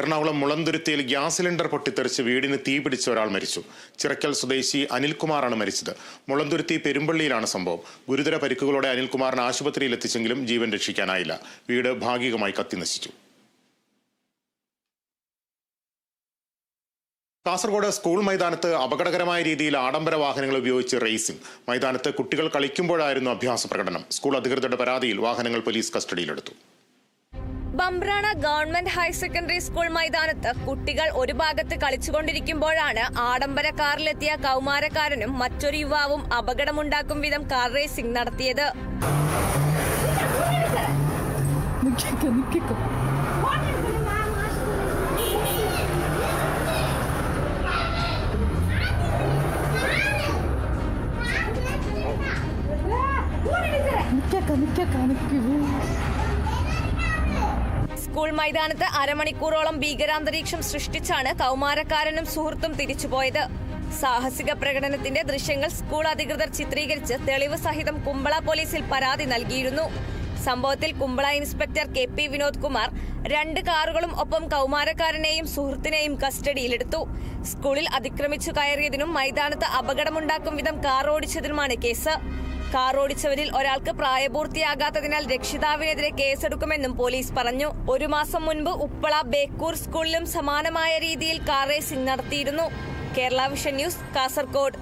Ernakulam മുളന്തുരുത്തിയിൽ gas cylinder പൊട്ടിത്തെറിച്ച് വീടിന് തീ പിടിച്ച ഒരാൾ മരിച്ചു. ചിറക്കൽ സ്വദേശി അനിൽകുമാറാണ് മരിച്ചത്. മുളന്തുരുത്തി പെരുമ്പള്ളിയിലാണ് സംഭവം. ഗുരുതര പരിക്കുകളോടെ അനിൽകുമാറിനെ ആശുപത്രിയിൽ എത്തിച്ചെങ്കിലും ജീവൻ രക്ഷിക്കാനായില്ല. വീട് ഭാഗികമായി കത്തിനശിച്ചു കാസർഗോഡ് സ്കൂൾ മൈതാനത്ത് അപകടകരമായ രീതിയിൽ ആഡംബര വാഹനങ്ങൾ ഉപയോഗിച്ച് റേസിംഗ്. മൈതാനത്ത് കുട്ടികൾ കളിക്കുമ്പോഴായിരുന്നു അഭ്യാസ പ്രകടനം. സ്കൂൾ അധികൃതരുടെ പരാതിയിൽ വാഹനങ്ങൾ പോലീസ് കസ്റ്റഡിയിലെടുത്തു. Bambrana government higher secondary school മൈതാനത്ത് കുട്ടികൾ ഒരു ഭാഗത്ത് കളിച്ചുകൊണ്ടിരിക്കുമ്പോഴാണ് ആഡംബര കാറിലെത്തിയ കൗമാരക്കാരനും മറ്റൊരു യുവാവും അപകടമുണ്ടാക്കും വിധം കാർ റേസിംഗ് നടത്തിയത്. സ്കൂൾ മൈതാനത്ത് അരമണിക്കൂറോളം ഭീകരാന്തരീക്ഷം സൃഷ്ടിച്ചാണ് കൗമാരക്കാരനും സുഹൃത്തും തിരിച്ചുപോയത്. സാഹസിക പ്രകടനത്തിന്റെ ദൃശ്യങ്ങൾ സ്കൂൾ അധികൃതർ ചിത്രീകരിച്ച് തെളിവ് സഹിതം കുമ്പള പോലീസിൽ പരാതി നൽകിയിരുന്നു. സംഭവത്തിൽ Kumbla inspector K P Vinod Kumar രണ്ട് കാറുകളും ഒപ്പം കൗമാരക്കാരനെയും സുഹൃത്തിനെയും കസ്റ്റഡിയിലെടുത്തു. സ്കൂളിൽ അതിക്രമിച്ചു കയറിയതിനും മൈതാനത്ത് അപകടമുണ്ടാക്കും വിധം കാർ ഓടിച്ചതിനുമാണ് കേസ്. കാർ ഓടിച്ചവരിൽ ഒരാൾക്ക് പ്രായപൂർത്തിയാകാത്തതിനാൽ രക്ഷിതാവിനെതിരെ കേസെടുക്കുമെന്നും പോലീസ് പറഞ്ഞു. ഒരു മാസം മുൻപ് ഉപ്പള ബേക്കൂർ സ്കൂളിലും സമാനമായ രീതിയിൽ കാർ റേസിംഗ് നടത്തിയിരുന്നു. Kerala vision news Kasaragod.